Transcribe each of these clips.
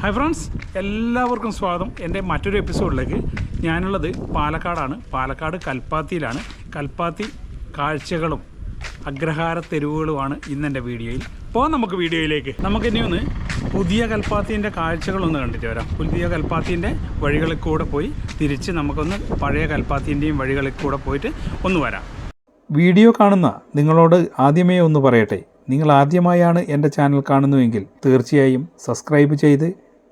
Hi friends എല്ലാവർക്കും സ്വാഗതം. എന്റെ മറ്റൊരു എപ്പിസോഡിലേക്ക് ഞാനുള്ളത് പാലക്കാടാണ്. പാലക്കാട് കൽപ്പാത്തിയിലാണ്. കൽപ്പാത്തി കാഴ്ചകളും അഗ്രഹാര തെരുവുകളുമാണ് ഇന്ന് എന്റെ വീഡിയോയിൽ. ഇപ്പോൾ നമുക്ക് വീഡിയോയിലേക്ക്. നമുക്കിനി ഒന്ന് പുതിയ കൽപ്പാത്തിന്റെ കാഴ്ചകളൊന്ന് കണ്ടിട്ട് വരാം. പുതിയ കൽപ്പാത്തിന്റെ വഴികളിൽ കൂടെ പോയി തിരിച്ച് നമുക്കൊന്ന് പഴയ കൽപ്പാത്തിന്റെയും വഴികളിൽ കൂടെ പോയിട്ട് ഒന്ന് വരാം. വീഡിയോ കാണുന്ന നിങ്ങളോട് ആദ്യമേ ഒന്ന് പറയട്ടെ. നിങ്ങൾ ആദ്യമായാണ് എന്റെ ചാനൽ കാണുന്നുവെങ്കിൽ തീർച്ചയായും സബ്സ്ക്രൈബ് ചെയ്ത്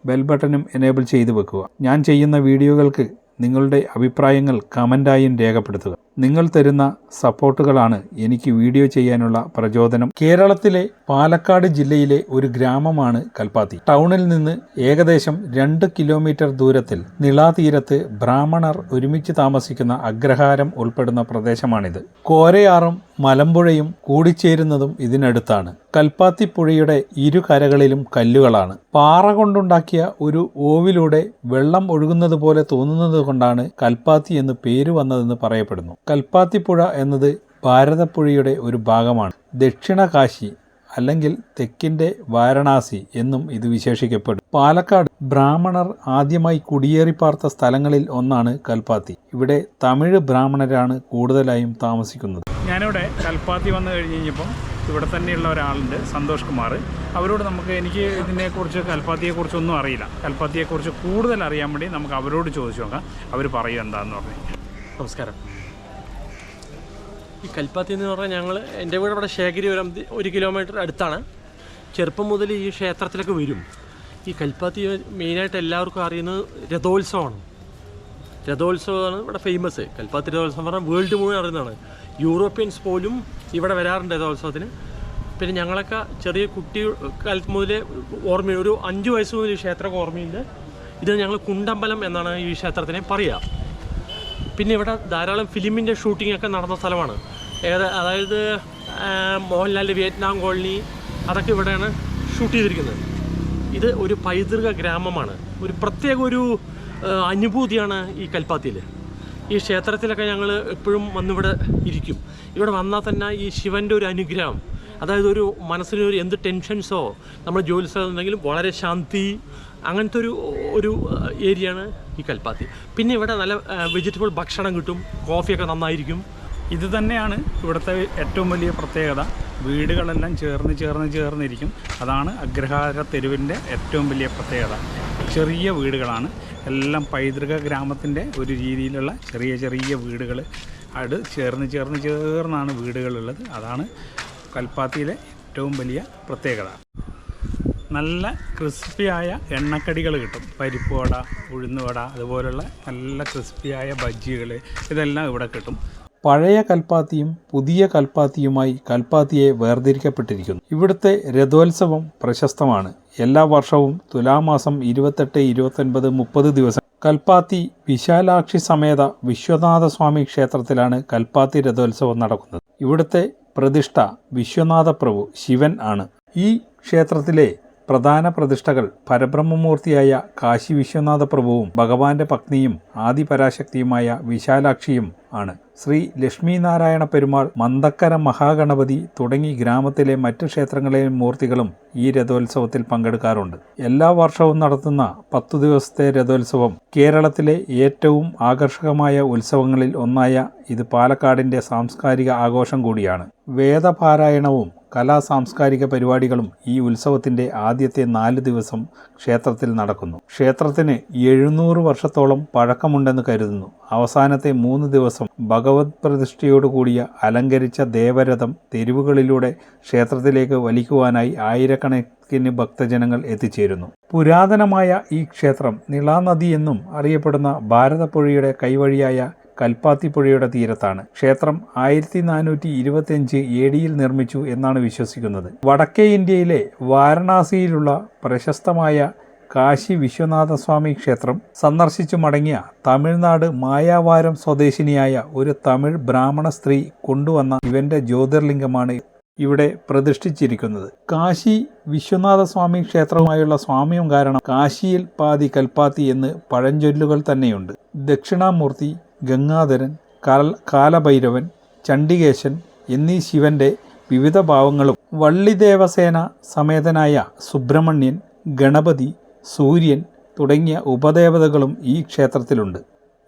ബെൽ ബട്ടണും എനേബിൾ ചെയ്തു വെക്കുക. ഞാൻ ചെയ്യുന്ന വീഡിയോകൾക്ക് നിങ്ങളുടെ അഭിപ്രായങ്ങൾ കമന്റായും രേഖപ്പെടുത്തുക. നിങ്ങൾ തരുന്ന സപ്പോർട്ടുകളാണ് എനിക്ക് വീഡിയോ ചെയ്യാനുള്ള പ്രചോദനം. കേരളത്തിലെ പാലക്കാട് ജില്ലയിലെ ഒരു ഗ്രാമമാണ് കൽപ്പാത്തി. ടൗണിൽ നിന്ന് ഏകദേശം രണ്ട് കിലോമീറ്റർ ദൂരത്തിൽ നിളാതീരത്ത് ബ്രാഹ്മണർ ഒരുമിച്ച് താമസിക്കുന്ന അഗ്രഹാരം ഉൾപ്പെടുന്ന പ്രദേശമാണിത്. കോരയാറും മലമ്പുഴയും കൂടിച്ചേരുന്നതും ഇതിനടുത്താണ്. കൽപ്പാത്തി പുഴയുടെ ഇരു കരകളിലും കല്ലുകളാണ്. പാറ കൊണ്ടുണ്ടാക്കിയ ഒരു ഓവിലൂടെ വെള്ളം ഒഴുകുന്നത് പോലെ തോന്നുന്നത് കൊണ്ടാണ് കൽപ്പാത്തി എന്ന് പേര് വന്നതെന്ന് പറയപ്പെടുന്നു. കൽപ്പാത്തിപ്പുഴ എന്നത് ഭാരതപ്പുഴയുടെ ഒരു ഭാഗമാണ്. ദക്ഷിണ കാശി അല്ലെങ്കിൽ തെക്കിന്റെ വാരണാസി എന്നും ഇത് വിശേഷിക്കപ്പെടും. പാലക്കാട് ബ്രാഹ്മണർ ആദ്യമായി കുടിയേറിപ്പാർത്ത സ്ഥലങ്ങളിൽ ഒന്നാണ് കൽപ്പാത്തി. ഇവിടെ തമിഴ് ബ്രാഹ്മണരാണ് കൂടുതലായും താമസിക്കുന്നത്. ഞാനിവിടെ കൽപ്പാത്തി വന്നു കഴിഞ്ഞ് കഴിഞ്ഞപ്പം ഇവിടെ തന്നെയുള്ള ഒരാളുണ്ട് സന്തോഷ് കുമാർ. അവരോട് നമുക്ക് എനിക്ക് ഇതിനെക്കുറിച്ച് കൽപ്പാത്തിയെക്കുറിച്ചൊന്നും അറിയില്ല. കൽപ്പാത്തിയെക്കുറിച്ച് കൂടുതൽ അറിയാൻ വേണ്ടി നമുക്ക് അവരോട് ചോദിച്ചു നോക്കാം. അവർ പറയും എന്താന്ന് പറഞ്ഞു. നമസ്കാരം. ഈ കൽപ്പാത്തി എന്ന് പറഞ്ഞാൽ ഞങ്ങൾ എന്റെ വീട് ഇവിടെ ശേഖരി ഒരു ഒരു കിലോമീറ്റർ അടുത്താണ്. ചെറുപ്പം മുതൽ ഈ ക്ഷേത്രത്തിലേക്ക് വരും. ഈ കൽപ്പാത്തി മെയിനായിട്ട് എല്ലാവർക്കും അറിയുന്നത് രഥോത്സവമാണ്. രഥോത്സവമാണ് ഇവിടെ ഫേമസ് കൽപ്പാത്തി രഥോത്സവം പറഞ്ഞാൽ വേൾഡ് മുഴുവൻ അറിയുന്നതാണ് യൂറോപ്യൻസ് പോലും ഇവിടെ വരാറുണ്ട് രഥോത്സവത്തിന് പിന്നെ ഞങ്ങളൊക്കെ ചെറിയ കുട്ടി കാലത്ത് മുതലേ ഓർമ്മ ഒരു അഞ്ച് വയസ്സ് മുതൽ ഈ ക്ഷേത്രമൊക്കെ ഓർമ്മയുണ്ട്. ഇത് ഞങ്ങൾ കുണ്ടമ്പലം എന്നാണ് ഈ ക്ഷേത്രത്തിനെ പറയുക പിന്നെ ഇവിടെ ധാരാളം ഫിലിമിന്റെ ഷൂട്ടിംഗ് ഒക്കെ നടന്ന സ്ഥലമാണ്. ഏത് അതായത് മോഹൻലാലിന്റെ വിയറ്റ്നാം കോളനി അതൊക്കെ ഇവിടെയാണ് ഷൂട്ട് ചെയ്തിരിക്കുന്നത്. ഇത് ഒരു പൈതൃക ഗ്രാമമാണ്. ഒരു പ്രത്യേക ഒരു അനുഭൂതിയാണ് ഈ കൽപ്പാത്തിയിൽ ഈ ക്ഷേത്രത്തിലൊക്കെ ഞങ്ങൾ എപ്പോഴും വന്നിവിടെ ഇരിക്കും. ഇവിടെ വന്നാൽ തന്നെ ഈ ശിവന്റെ ഒരു അനുഗ്രഹം. അതായത് ഒരു മനസ്സിനൊരു എന്ത് ടെൻഷൻസോ നമ്മൾ ജോലി ഉണ്ടെങ്കിലും വളരെ ശാന്തി അങ്ങനത്തെ ഒരു ഒരു ഏരിയയാണ് ഈ കൽപ്പാത്തി. പിന്നെ ഇവിടെ നല്ല വെജിറ്റബിൾ ഭക്ഷണം കിട്ടും കോഫിയൊക്കെ നന്നായിരിക്കും. ഇത് തന്നെയാണ് ഇവിടുത്തെ ഏറ്റവും വലിയ പ്രത്യേകത. വീടുകളെല്ലാം ചേർന്ന് ചേർന്ന് ചേർന്നിരിക്കും. അതാണ് അഗ്രഹാര തെരുവിന്റെ ഏറ്റവും വലിയ പ്രത്യേകത. ചെറിയ വീടുകളാണ്. എല്ലാം പൈതൃക ഗ്രാമത്തിന്റെ ഒരു രീതിയിലുള്ള ചെറിയ ചെറിയ വീടുകൾ അത് ചേർന്ന് ചേർന്ന് ചേർന്നാണ് വീടുകളുള്ളത്. അതാണ് കൽപ്പാത്തിയിലെ ഏറ്റവും വലിയ പ്രത്യേകത. നല്ല ക്രിസ്പിയായ എണ്ണക്കടികൾ കിട്ടും. പരിപ്പ് വട ഉഴുന്നുവട അതുപോലുള്ള നല്ല ക്രിസ്പിയായ ബജ്ജികൾ ഇതെല്ലാം ഇവിടെ കിട്ടും. പഴയ കൽപ്പാത്തിയും പുതിയ കൽപ്പാത്തിയുമായി കൽപ്പാത്തിയെ വേർതിരിക്കപ്പെട്ടിരിക്കുന്നു. ഇവിടുത്തെ രഥോത്സവം പ്രശസ്തമാണ്. എല്ലാ വർഷവും തുലാമാസം ഇരുപത്തെട്ട് ഇരുപത്തൊൻപത് മുപ്പത് ദിവസം. കൽപ്പാത്തി വിശാലാക്ഷി സമേത വിശ്വനാഥ സ്വാമി ക്ഷേത്രത്തിലാണ് കൽപ്പാത്തി രഥോത്സവം നടക്കുന്നത്. ഇവിടുത്തെ പ്രതിഷ്ഠ വിശ്വനാഥ പ്രഭു ശിവൻ ആണ്. ഈ ക്ഷേത്രത്തിലെ പ്രധാന പ്രതിഷ്ഠകൾ പരബ്രഹ്മമൂർത്തിയായ കാശി വിശ്വനാഥ പ്രഭുവും ഭഗവാന്റെ പത്നിയും ആദിപരാശക്തിയുമായ വിശാലാക്ഷിയും ആണ്. ശ്രീ ലക്ഷ്മീനാരായണ പെരുമാൾ മന്ദക്കര മഹാഗണപതി തുടങ്ങി ഗ്രാമത്തിലെ മറ്റ് ക്ഷേത്രങ്ങളിലെ മൂർത്തികളും ഈ രഥോത്സവത്തിൽ പങ്കെടുക്കാറുണ്ട്. എല്ലാ വർഷവും നടത്തുന്ന പത്തു ദിവസത്തെ രഥോത്സവം കേരളത്തിലെ ഏറ്റവും ആകർഷകമായ ഉത്സവങ്ങളിൽ ഒന്നായ ഇത് പാലക്കാടിന്റെ സാംസ്കാരിക ആഘോഷം കൂടിയാണ്. വേദപാരായണവും കലാ സാംസ്കാരിക പരിപാടികളും ഈ ഉത്സവത്തിന്റെ ആദ്യത്തെ നാല് ദിവസം ക്ഷേത്രത്തിൽ നടക്കുന്നു. ക്ഷേത്രത്തിന് എഴുന്നൂറ് വർഷത്തോളം പഴക്കമുണ്ടെന്ന് കരുതുന്നു. അവസാനത്തെ മൂന്ന് ദിവസം ഭഗവത് പ്രതിഷ്ഠയോടുകൂടിയ അലങ്കരിച്ച ദേവരഥം തെരുവുകളിലൂടെ ക്ഷേത്രത്തിലേക്ക് വലിക്കുവാനായി ആയിരക്കണക്കിന് ഭക്തജനങ്ങൾ എത്തിച്ചേരുന്നു. പുരാതനമായ ഈ ക്ഷേത്രം നിളാനദി എന്നും അറിയപ്പെടുന്ന ഭാരതപ്പുഴയുടെ കൈവഴിയായ കൽപ്പാത്തി പുഴയുടെ തീരത്താണ്. ക്ഷേത്രം ആയിരത്തി നാനൂറ്റി ഇരുപത്തിയഞ്ച് എ ഡിയിൽ നിർമ്മിച്ചു എന്നാണ് വിശ്വസിക്കുന്നത്. വടക്കേ ഇന്ത്യയിലെ വാരണാസിയിലുള്ള പ്രശസ്തമായ കാശി വിശ്വനാഥസ്വാമി ക്ഷേത്രം സന്ദർശിച്ചു മടങ്ങിയ തമിഴ്നാട് മായാവാരം സ്വദേശിനിയായ ഒരു തമിഴ് ബ്രാഹ്മണ സ്ത്രീ കൊണ്ടുവന്ന ഇവന്റെ ജ്യോതിർലിംഗമാണ് ഇവിടെ പ്രതിഷ്ഠിച്ചിരിക്കുന്നത്. കാശി വിശ്വനാഥ സ്വാമി ക്ഷേത്രവുമായുള്ള സ്വാമ്യം കാരണം കാശിയിൽ പാതി കൽപ്പാത്തി എന്ന് പഴഞ്ചൊല്ലുകൾ തന്നെയുണ്ട്. ദക്ഷിണാമൂർത്തി ഗംഗാധരൻ കാൽ കാലഭൈരവൻ ചണ്ഡികേശൻ എന്നീ ശിവന്റെ വിവിധ ഭാവങ്ങളും വള്ളിദേവസേന സമേതനായ സുബ്രഹ്മണ്യൻ ഗണപതി സൂര്യൻ തുടങ്ങിയ ഉപദേവതകളും ഈ ക്ഷേത്രത്തിലുണ്ട്.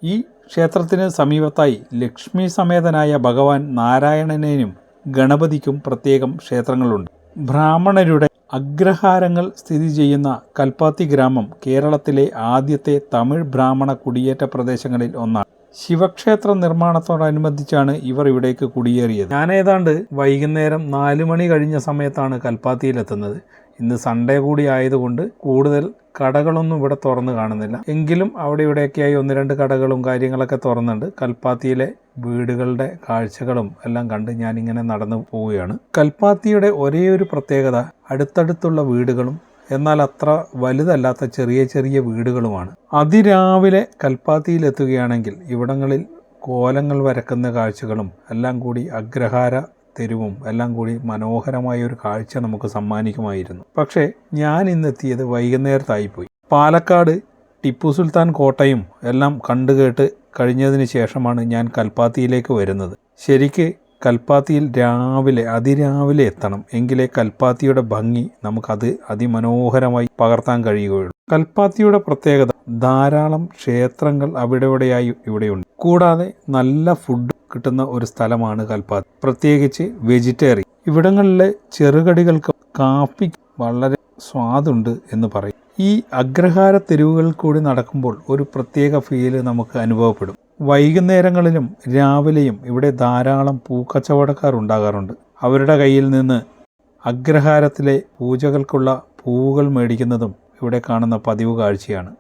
ഈ ക്ഷേത്രത്തിന് സമീപത്തായി ലക്ഷ്മി സമേതനായ ഭഗവാൻ നാരായണനെയും ഗണപതിക്കും പ്രത്യേകം ക്ഷേത്രങ്ങളുണ്ട്. ബ്രാഹ്മണരുടെ അഗ്രഹാരങ്ങൾ സ്ഥിതി ചെയ്യുന്ന കൽപ്പാത്തി ഗ്രാമം കേരളത്തിലെ ആദ്യത്തെ തമിഴ് ബ്രാഹ്മണ കുടിയേറ്റ പ്രദേശങ്ങളിൽ ഒന്നാണ്. ശിവക്ഷേത്ര നിർമ്മാണത്തോടനുബന്ധിച്ചാണ് ഇവർ ഇവിടേക്ക് കുടിയേറിയത്. ഞാൻ ഏതാണ്ട് വൈകുന്നേരം നാല് മണി കഴിഞ്ഞ സമയത്താണ് കൽപ്പാത്തിയിലെത്തുന്നത്. ഇന്ന് സൺഡേ കൂടി ആയതുകൊണ്ട് കൂടുതൽ കടകളൊന്നും ഇവിടെ തുറന്നു കാണുന്നില്ല. എങ്കിലും അവിടെ ഇവിടെയൊക്കെയായി ഒന്ന് രണ്ട് കടകളും കാര്യങ്ങളൊക്കെ തുറന്നുണ്ട്. കൽപ്പാത്തിയിലെ വീടുകളുടെ കാഴ്ചകളും എല്ലാം കണ്ട് ഞാനിങ്ങനെ നടന്നു പോവുകയാണ്. കൽപ്പാത്തിയുടെ ഒരേ ഒരു പ്രത്യേകത അടുത്തടുത്തുള്ള വീടുകളും എന്നാൽ അത്ര വലുതല്ലാത്ത ചെറിയ ചെറിയ വീടുകളുമാണ്. അതിരാവിലെ കൽപ്പാത്തിയിലെത്തുകയാണെങ്കിൽ ഇവിടങ്ങളിൽ കോലങ്ങൾ വരക്കുന്ന കാഴ്ചകളും എല്ലാം കൂടി അഗ്രഹാര തെരുവും എല്ലാം കൂടി മനോഹരമായ ഒരു കാഴ്ച നമുക്ക് സമ്മാനിക്കുമായിരുന്നു. പക്ഷേ ഞാൻ ഇന്നെത്തിയത് വൈകുന്നേരത്തായിപ്പോയി. പാലക്കാട് ടിപ്പു സുൽത്താൻ കോട്ടയും എല്ലാം കണ്ടുകേട്ട് കഴിഞ്ഞതിന് ശേഷമാണ് ഞാൻ കൽപ്പാത്തിയിലേക്ക് വരുന്നത്. ശരിക്ക് കൽപ്പാത്തിയിൽ രാവിലെ അതിരാവിലെ എത്തണം. എങ്കിലേ കൽപ്പാത്തിയുടെ ഭംഗി നമുക്കത് അതിമനോഹരമായി പകർത്താൻ കഴിയുകയുള്ളൂ. കൽപ്പാത്തിയുടെ പ്രത്യേകത ധാരാളം ക്ഷേത്രങ്ങൾ അവിടെവിടെയായി ഇവിടെയുണ്ട്. കൂടാതെ നല്ല ഫുഡ് കിട്ടുന്ന ഒരു സ്ഥലമാണ് കൽപ്പാത്തി. പ്രത്യേകിച്ച് വെജിറ്റേറിയൻ. ഇവിടങ്ങളിലെ ചെറുകടികൾക്ക് കാപ്പി വളരെ സ്വാദുണ്ട് എന്ന് പറയും. ഈ അഗ്രഹാര തെരുവുകളിൽ കൂടി നടക്കുമ്പോൾ ഒരു പ്രത്യേക ഫീൽ നമുക്ക് അനുഭവപ്പെടും. വൈകുന്നേരങ്ങളിലും രാവിലെയും ഇവിടെ ധാരാളം പൂക്കച്ചവടക്കാർ ഉണ്ടാകാറുണ്ട്. അവരുടെ കയ്യിൽ നിന്ന് അഗ്രഹാരത്തിലെ പൂജകൾക്കുള്ള പൂവുകൾ മേടിക്കുന്നതും ഇവിടെ കാണുന്ന പതിവ് കാഴ്ചയാണ്.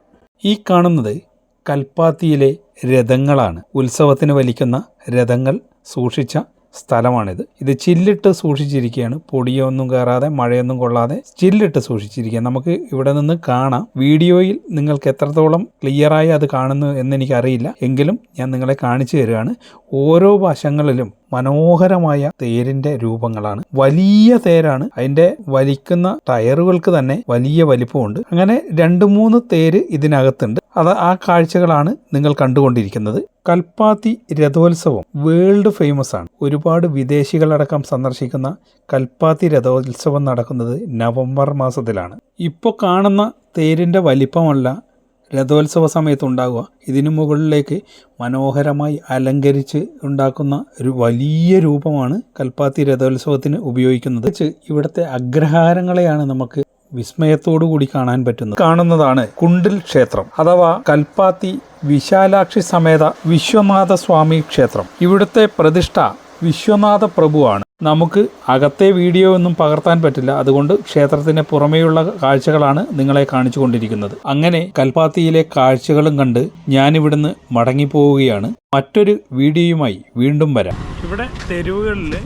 ഈ കാണുന്നത് കൽപ്പാത്തിയിലെ രഥങ്ങളാണ്. ഉത്സവത്തിന് വലിക്കുന്ന രഥങ്ങൾ സൂക്ഷിച്ച സ്ഥലമാണിത്. ഇത് ചില്ലിട്ട് സൂക്ഷിച്ചിരിക്കുകയാണ്. പൊടിയൊന്നും കയറാതെ മഴയൊന്നും കൊള്ളാതെ ചില്ലിട്ട് സൂക്ഷിച്ചിരിക്കുക നമുക്ക് ഇവിടെ നിന്ന് കാണാം. വീഡിയോയിൽ നിങ്ങൾക്ക് എത്രത്തോളം ക്ലിയറായി അത് കാണുന്നു എന്ന് എനിക്കറിയില്ല. എങ്കിലും ഞാൻ നിങ്ങളെ കാണിച്ചു തരികയാണ്. ഓരോ വശങ്ങളിലും മനോഹരമായ തേരിന്റെ രൂപങ്ങളാണ്. വലിയ തേരാണ്. അതിന്റെ വലിക്കുന്ന ടയറുകൾക്ക് തന്നെ വലിയ വലിപ്പമുണ്ട്. അങ്ങനെ രണ്ട് മൂന്ന് തേര് ഇതിനകത്തുണ്ട്. അത് ആ കാഴ്ചകളാണ് നിങ്ങൾ കണ്ടുകൊണ്ടിരിക്കുന്നത്. കൽപ്പാത്തി രഥോത്സവം വേൾഡ് ഫേമസ് ആണ്. ഒരുപാട് വിദേശികളടക്കം സന്ദർശിക്കുന്ന കൽപ്പാത്തി രഥോത്സവം നടക്കുന്നത് നവംബർ മാസത്തിലാണ്. ഇപ്പോൾ കാണുന്ന തേരിന്റെ വലിപ്പമല്ല രഥോത്സവ സമയത്ത് ഉണ്ടാകുക ഇതിനു മുകളിലേക്ക് മനോഹരമായി അലങ്കരിച്ച് ഉണ്ടാക്കുന്ന ഒരു വലിയ രൂപമാണ് കൽപ്പാത്തി രഥോത്സവത്തിന് ഉപയോഗിക്കുന്നത്. ഇവിടുത്തെ അഗ്രഹാരങ്ങളെയാണ് നമുക്ക് വിസ്മയത്തോടു കൂടി കാണാൻ പറ്റുന്നത്. കാണുന്നതാണ് കുണ്ടിൽ ക്ഷേത്രം അഥവാ കൽപ്പാത്തി വിശാലാക്ഷി സമേത വിശ്വനാഥ സ്വാമി ക്ഷേത്രം. ഇവിടുത്തെ പ്രതിഷ്ഠ വിശ്വനാഥ പ്രഭുവാണ് നമുക്ക് അകത്തെ വീഡിയോ ഒന്നും പകർത്താൻ പറ്റില്ല. അതുകൊണ്ട് ക്ഷേത്രത്തിന് പുറമേയുള്ള കാഴ്ചകളാണ് നിങ്ങളെ കാണിച്ചു കൊണ്ടിരിക്കുന്നത് അങ്ങനെ കൽപ്പാത്തിയിലെ കാഴ്ചകളും കണ്ട് ഞാനിവിടുന്ന് മടങ്ങിപ്പോവുകയാണ്. മറ്റൊരു വീഡിയോയുമായി വീണ്ടും വരാം. ഇവിടെ തെരുവുകളിൽ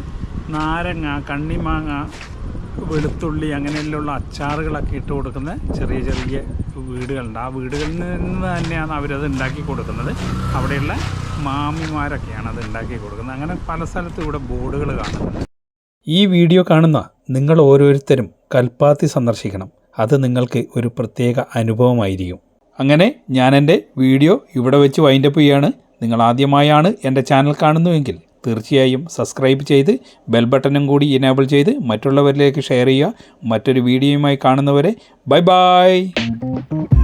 നാരങ്ങ കണ്ണിമാങ്ങ വെളുത്തുള്ളി അങ്ങനെയുള്ള അച്ചാറുകളൊക്കെ ഇട്ട് കൊടുക്കുന്ന ചെറിയ ചെറിയ വീടുകളുണ്ട്. ആ വീടുകളിൽ നിന്ന് തന്നെയാണ് അവരത് ഉണ്ടാക്കി കൊടുക്കുന്നത്. അവിടെയുള്ള മാമിമാരൊക്കെയാണ് അത് ഉണ്ടാക്കി കൊടുക്കുന്നത്. അങ്ങനെ പല സ്ഥലത്തും ഇവിടെ ബോർഡുകൾ കാണുന്നുണ്ട്. ഈ വീഡിയോ കാണുന്ന നിങ്ങൾ ഓരോരുത്തരും കൽപ്പാത്തി സന്ദർശിക്കണം. അത് നിങ്ങൾക്ക് ഒരു പ്രത്യേക അനുഭവമായിരിക്കും. അങ്ങനെ ഞാൻ എന്റെ വീഡിയോ ഇവിടെ വെച്ച് വൈൻഡപ്പ് ചെയ്യാണ് നിങ്ങൾ ആദ്യമായാണ് എന്റെ ചാനൽ കാണുന്നുവെങ്കിൽ തീർച്ചയായും സബ്സ്ക്രൈബ് ചെയ്ത് ബെൽ ബട്ടണും കൂടി ഇനേബിൾ ചെയ്ത് മറ്റുള്ളവരിലേക്ക് ഷെയർ ചെയ്യുക. മറ്റൊരു വീഡിയോയുമായി കാണുന്നവരെ ബൈ ബൈ